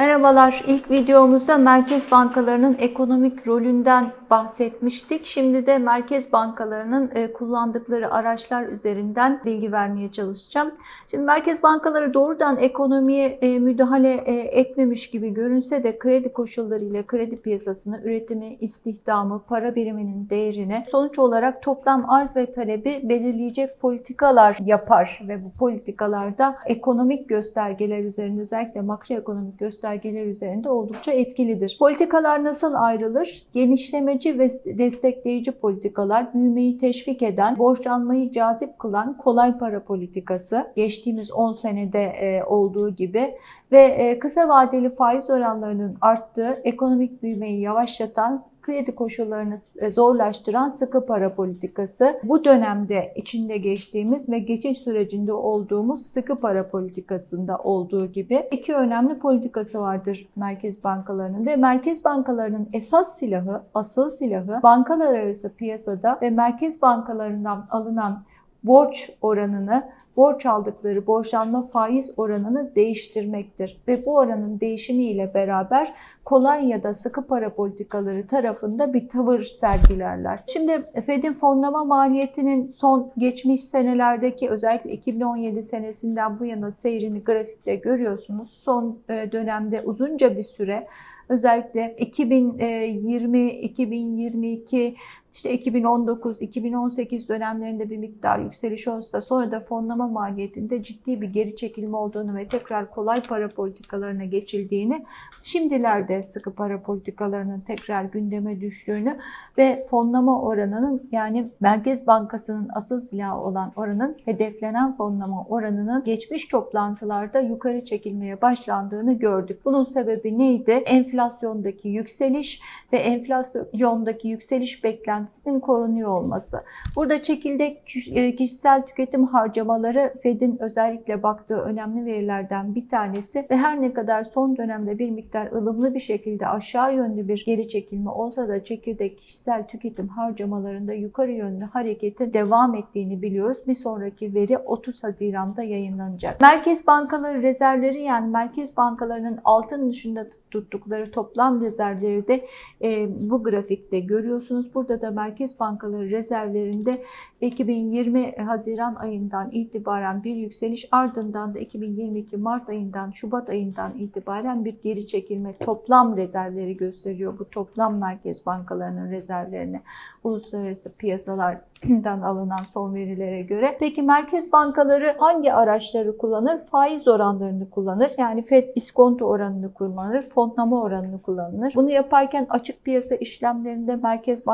Merhabalar. İlk videomuzda merkez bankalarının ekonomik rolünden bahsetmiştik. Şimdi de merkez bankalarının e, kullandıkları araçlar üzerinden bilgi vermeye çalışacağım. Şimdi merkez bankaları doğrudan ekonomiye e, müdahale e, etmemiş gibi görünse de kredi koşullarıyla kredi piyasasını, üretimi, istihdamı, para biriminin değerini sonuç olarak toplam arz ve talebi belirleyecek politikalar yapar ve bu politikalarda ekonomik göstergeler üzerinde özellikle makroekonomik göstergeler üzerinde oldukça etkilidir. Politikalar nasıl ayrılır? Genişlemeci ve destekleyici politikalar, büyümeyi teşvik eden, borçlanmayı cazip kılan kolay para politikası, geçtiğimiz 10 senede e, olduğu gibi ve e, kısa vadeli faiz oranlarının arttığı, ekonomik büyümeyi yavaşlatan kredi koşullarını e, zorlaştıran sıkı para politikası. Bu dönemde içinde geçtiğimiz ve geçiş sürecinde olduğumuz sıkı para politikasında olduğu gibi iki önemli politikası vardır merkez bankalarının ve merkez bankalarının esas silahı, asıl silahı bankalar arası piyasada ve merkez bankalarından alınan borç oranını borç aldıkları borçlanma faiz oranını değiştirmektir. Ve bu oranın değişimiyle beraber kolay ya da sıkı para politikaları tarafında bir tavır sergilerler. Şimdi Fed'in fonlama maliyetinin son geçmiş senelerdeki özellikle 2017 senesinden bu yana seyrini grafikte görüyorsunuz. Son e, dönemde uzunca bir süre özellikle 2020, 2022 işte 2019-2018 dönemlerinde bir miktar yükseliş olsa sonra da fonlama maliyetinde ciddi bir geri çekilme olduğunu ve tekrar kolay para politikalarına geçildiğini, şimdilerde sıkı para politikalarının tekrar gündeme düştüğünü ve fonlama oranının yani Merkez Bankası'nın asıl silahı olan oranın hedeflenen fonlama oranının geçmiş toplantılarda yukarı çekilmeye başlandığını gördük. Bunun sebebi neydi? Enflasyondaki yükseliş ve enflasyondaki yükseliş beklentisi beklentisinin korunuyor olması. Burada çekirdek e, kişisel tüketim harcamaları Fed'in özellikle baktığı önemli verilerden bir tanesi ve her ne kadar son dönemde bir miktar ılımlı bir şekilde aşağı yönlü bir geri çekilme olsa da çekirdek kişisel tüketim harcamalarında yukarı yönlü hareketin devam ettiğini biliyoruz. Bir sonraki veri 30 Haziran'da yayınlanacak. Merkez bankaları rezervleri yani merkez bankalarının altın dışında tuttukları toplam rezervleri de e, bu grafikte görüyorsunuz. Burada da merkez bankaları rezervlerinde 2020 Haziran ayından itibaren bir yükseliş ardından da 2022 Mart ayından Şubat ayından itibaren bir geri çekilme toplam rezervleri gösteriyor. Bu toplam merkez bankalarının rezervlerini uluslararası piyasalardan alınan son verilere göre. Peki merkez bankaları hangi araçları kullanır? Faiz oranlarını kullanır. Yani FED iskonto oranını kullanır, fonlama oranını kullanır. Bunu yaparken açık piyasa işlemlerinde merkez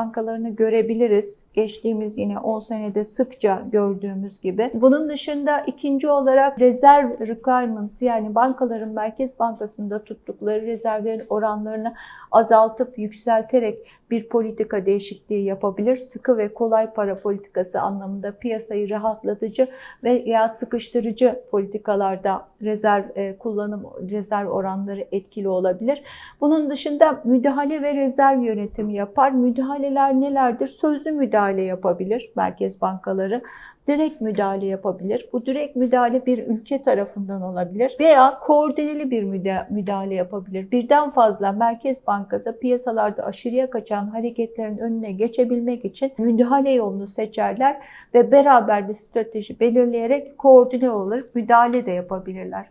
bankalarını görebiliriz. Geçtiğimiz yine 10 senede sıkça gördüğümüz gibi. Bunun dışında ikinci olarak rezerv requirements yani bankaların Merkez Bankası'nda tuttukları rezervlerin oranlarını azaltıp yükselterek bir politika değişikliği yapabilir. Sıkı ve kolay para politikası anlamında piyasayı rahatlatıcı veya sıkıştırıcı politikalarda rezerv e, kullanım rezerv oranları etkili olabilir. Bunun dışında müdahale ve rezerv yönetimi yapar. Müdahaleler nelerdir? Sözlü müdahale yapabilir merkez bankaları direkt müdahale yapabilir. Bu direkt müdahale bir ülke tarafından olabilir veya koordineli bir müdahale yapabilir. Birden fazla Merkez Bankası piyasalarda aşırıya kaçan hareketlerin önüne geçebilmek için müdahale yolunu seçerler ve beraber bir strateji belirleyerek koordine olur, müdahale de yapabilirler.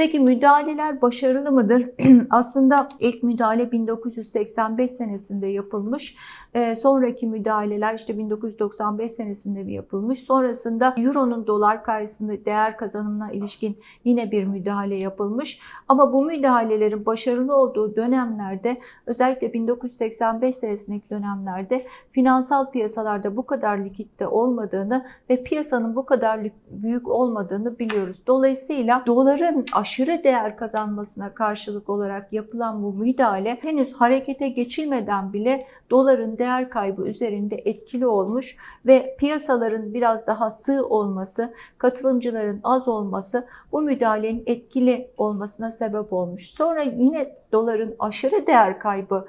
Peki müdahaleler başarılı mıdır? Aslında ilk müdahale 1985 senesinde yapılmış. E, sonraki müdahaleler işte 1995 senesinde yapılmış. Sonrasında Euro'nun dolar karşısında değer kazanımına ilişkin yine bir müdahale yapılmış. Ama bu müdahalelerin başarılı olduğu dönemlerde özellikle 1985 senesindeki dönemlerde finansal piyasalarda bu kadar likitte olmadığını ve piyasanın bu kadar büyük olmadığını biliyoruz. Dolayısıyla doların aşırı değer kazanmasına karşılık olarak yapılan bu müdahale henüz harekete geçilmeden bile doların değer kaybı üzerinde etkili olmuş ve piyasaların biraz daha sığ olması, katılımcıların az olması bu müdahalenin etkili olmasına sebep olmuş. Sonra yine doların aşırı değer kaybı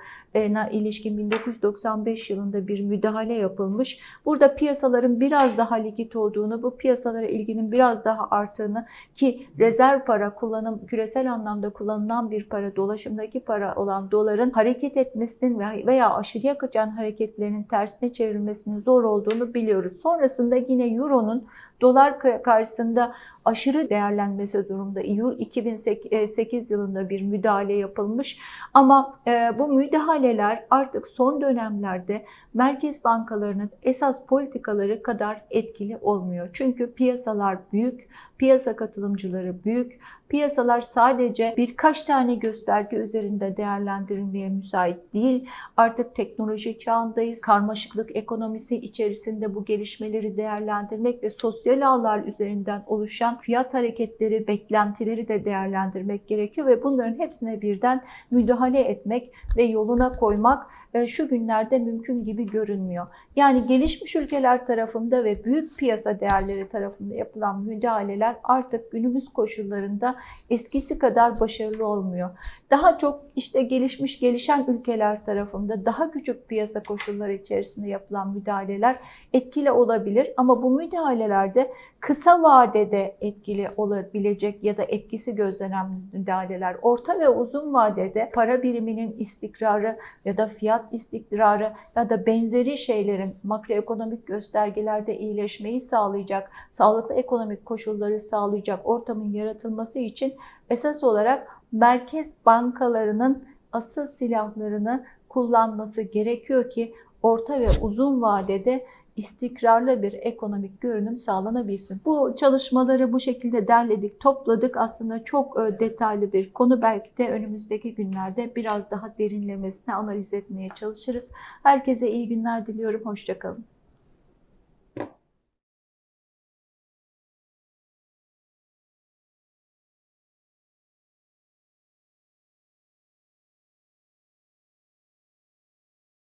ilişkin 1995 yılında bir müdahale yapılmış. Burada piyasaların biraz daha likit olduğunu, bu piyasalara ilginin biraz daha arttığını ki rezerv para kullanım küresel anlamda kullanılan bir para, dolaşımdaki para olan doların hareket etmesinin veya aşırıya kaçan hareketlerinin tersine çevrilmesinin zor olduğunu biliyoruz. Sonrasında yine euronun dolar karşısında aşırı değerlenmesi durumda. 2008 yılında bir müdahale yapılmış ama bu müdahaleler artık son dönemlerde merkez bankalarının esas politikaları kadar etkili olmuyor. Çünkü piyasalar büyük, piyasa katılımcıları büyük, piyasalar sadece birkaç tane gösterge üzerinde değerlendirilmeye müsait değil. Artık teknoloji çağındayız. Karmaşıklık ekonomisi içerisinde bu gelişmeleri değerlendirmek ve sosyal ağlar üzerinden oluşan fiyat hareketleri, beklentileri de değerlendirmek gerekiyor ve bunların hepsine birden müdahale etmek ve yoluna koymak şu günlerde mümkün gibi görünmüyor. Yani gelişmiş ülkeler tarafında ve büyük piyasa değerleri tarafında yapılan müdahaleler artık günümüz koşullarında eskisi kadar başarılı olmuyor. Daha çok işte gelişmiş gelişen ülkeler tarafında daha küçük piyasa koşulları içerisinde yapılan müdahaleler etkili olabilir ama bu müdahalelerde kısa vadede etkili olabilecek ya da etkisi gözlenen müdahaleler orta ve uzun vadede para biriminin istikrarı ya da fiyat istikrarı ya da benzeri şeylerin makroekonomik göstergelerde iyileşmeyi sağlayacak, sağlıklı ekonomik koşulları sağlayacak ortamın yaratılması için esas olarak merkez bankalarının asıl silahlarını kullanması gerekiyor ki orta ve uzun vadede istikrarlı bir ekonomik görünüm sağlanabilsin. Bu çalışmaları bu şekilde derledik, topladık. Aslında çok detaylı bir konu. Belki de önümüzdeki günlerde biraz daha derinlemesine analiz etmeye çalışırız. Herkese iyi günler diliyorum. Hoşçakalın.